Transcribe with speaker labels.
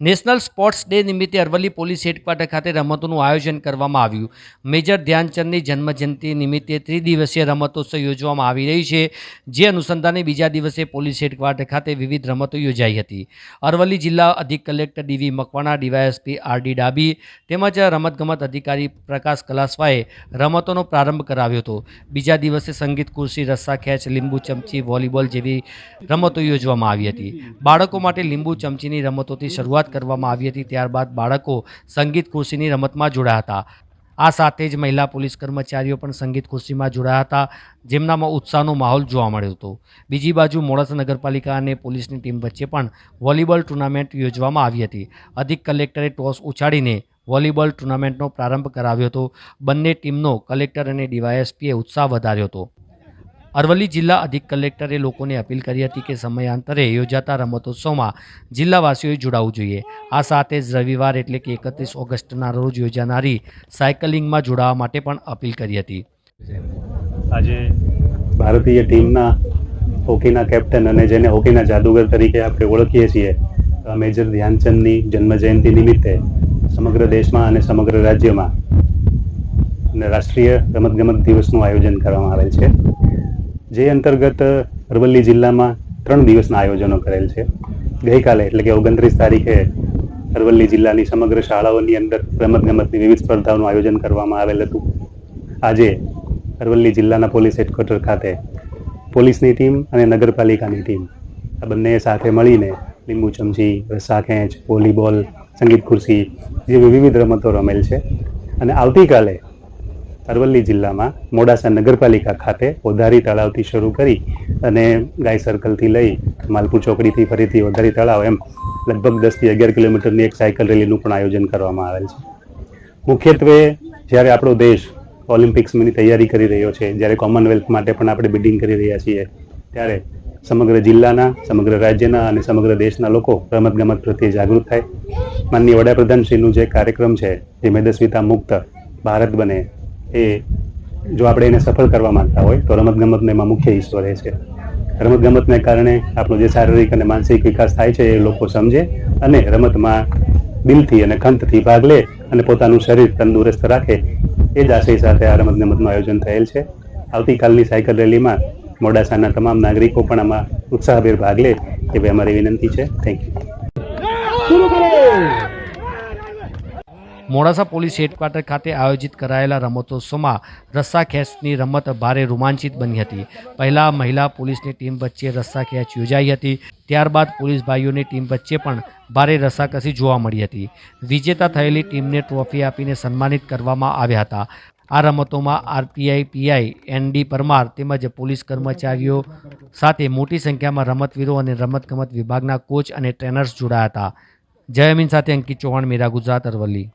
Speaker 1: National sports day નિમિત્તે Aravalli police headquarter ખાતે રમતોનું આયોજન કરવામાં આવ્યું. મેજર ધ્યાનચંદની જન્મજયંતિ નિમિત્તે ત્રિદિવસીય રમતોત્સવ યોજવામાં આવી રહી છે, જે અનુસંધાને બીજા દિવસે પોલીસ હેડક્વાર્ટર ખાતે વિવિધ રમતો યોજાઈ હતી. અરવલ્લી જિલ્લા અધિક collector DV Makwana, DYSP RD Dabhi તેમજ રમતગમત અધિકારી પ્રકાશ કલાસવાએ રમતોનો પ્રારંભ કરાવ્યો હતો. બીજા દિવસે સંગીત ખુરશી રસ્સા ખેંચ, લીંબુ ચમચી, વોલીબોલ જેવી રમતો યોજવામાં આવી હતી. બાળકો માટે લીંબુ ચમચીની રમતોથી શરૂઆત કરવામાં આવી હતી, ત્યારબાદ બાળકો સંગીત ખુરશીની રમતમાં જોડાયા હતા. આ સાથે જ મહિલા પોલીસ કર્મચારીઓ પણ સંગીત ખુરશીમાં જોડાયા હતા, જેમનામાં ઉત્સાહનો માહોલ જોવા મળ્યો હતો. બીજી બાજુ મોડાસા નગરપાલિકા અને પોલીસની ટીમ વચ્ચે પણ વોલીબોલ ટુર્નામેન્ટ યોજવામાં આવી હતી. અધિક કલેક્ટરે ટોસ ઉછાડીને વોલીબોલ ટુર્નામેન્ટનો પ્રારંભ કરાવ્યો હતો. બંને ટીમનો કલેક્ટર અને ડીવાયએસપીએ ઉત્સાહ વધાર્યો હતો. અરવલ્લી જિલ્લા અધિક કલેક્ટરે લોકોને અપીલ કરી હતી કે સમયાંતરે યોજાતા રમતોત્સવમાં જિલ્લાવાસીઓએ જોડાવવું જોઈએ. આ સાથે જ રવિવાર એટલે કે એકત્રીસ ઓગસ્ટના રોજ યોજાનારી સાયકલિંગમાં જોડાવા માટે પણ અપીલ કરી હતી.
Speaker 2: આજે ભારતીય ટીમના હોકીના કેપ્ટન અને જેને હોકીના જાદુગર તરીકે આપણે ઓળખીએ છીએ મેજર ધ્યાનચંદની જન્મજયંતિ નિમિત્તે સમગ્ર દેશમાં અને સમગ્ર રાજ્યમાં અને રાષ્ટ્રીય રમતગમત દિવસનું આયોજન કરવામાં આવેલ છે. જે અંતર્ગત અરવલ્લી જિલ્લામાં ત્રણ દિવસના આયોજનો કરેલ છે. ગઈકાલે એટલે કે ઓગણત્રીસ તારીખે અરવલ્લી જિલ્લાની સમગ્ર શાળાઓની અંદર રમતગમતની વિવિધ સ્પર્ધાઓનું આયોજન કરવામાં આવેલ હતું. આજે અરવલ્લી જિલ્લાના પોલીસ હેડક્વાર્ટર ખાતે પોલીસની ટીમ અને નગરપાલિકાની ટીમ આ બંને સાથે મળીને લીંબુ ચમચી, રસ્સા ખેંચ, વોલીબોલ, સંગીત ખુરશી જેવી વિવિધ રમતો રમેલ છે. અને આવતીકાલે અરવલ્લી જિલ્લામાં મોડાસા નગરપાલિકા ખાતે ઓધારી તળાવથી શરૂ કરી અને ગાય સર્કલથી લઈ માલપુર ચોકડીથી ફરીથી ઓધારી તળાવ એમ લગભગ દસથી અગિયાર કિલોમીટરની એક સાયકલ રેલીનું પણ આયોજન કરવામાં આવેલ છે. મુખ્યત્વે જ્યારે આપણો દેશ ઓલિમ્પિક્સની તૈયારી કરી રહ્યો છે, જ્યારે કોમનવેલ્થ માટે પણ આપણે બિડિંગ કરી રહ્યા છીએ, ત્યારે સમગ્ર જિલ્લાના, સમગ્ર રાજ્યના અને સમગ્ર દેશના લોકો રમતગમત પ્રત્યે જાગૃત થાય. માનનીય વડાપ્રધાનશ્રીનું જે કાર્યક્રમ છે, જે મેદસ્વીતા મુક્ત ભારત બને એ જો આપણે એને સફળ કરવા માંગતા હોય, તો રમતગમતનો એમાં મુખ્ય હિસ્સો રહે છે. રમતગમતને કારણે આપણો જે શારીરિક અને માનસિક વિકાસ થાય છે, એ લોકો સમજે અને રમતમાં દિલથી અને ખંતથી ભાગ લે અને પોતાનું શરીર તંદુરસ્ત રાખે, એ જ આશય સાથે આ રમતગમતનું આયોજન થયેલ છે. આવતીકાલની સાયકલ રેલીમાં મોડાસાના તમામ નાગરિકો પણ આમાં ઉત્સાહભેર ભાગ લે, એવી અમારી વિનંતી છે. Thank you
Speaker 1: Modasa police headquarter ખાતે આયોજિત કરાયેલા રમતોત્સવમાં રસ્સા ખેંચની રમત ભારે રોમાંચિત બની હતી. પહેલાં મહિલા પોલીસની ટીમ વચ્ચે રસ્સા ખેંચ યોજાઈ હતી. ત્યારબાદ પોલીસ ભાઈઓની ટીમ વચ્ચે પણ ભારે રસાકસી જોવા મળી હતી. વિજેતા થયેલી ટીમને ટ્રોફી આપીને સન્માનિત કરવામાં આવ્યા હતા. આ રમતોમાં આરપીઆઈ, પીઆઈ, એનડી પરમાર તેમજ પોલીસ કર્મચારીઓ સાથે મોટી સંખ્યામાં રમતવીરો અને રમતગમત વિભાગના કોચ અને ટ્રેનર્સ જોડાયા હતા. જય અમીન સાથે અંકિત ચૌહાણ, મેરા ગુજરાત અરવલ્લી.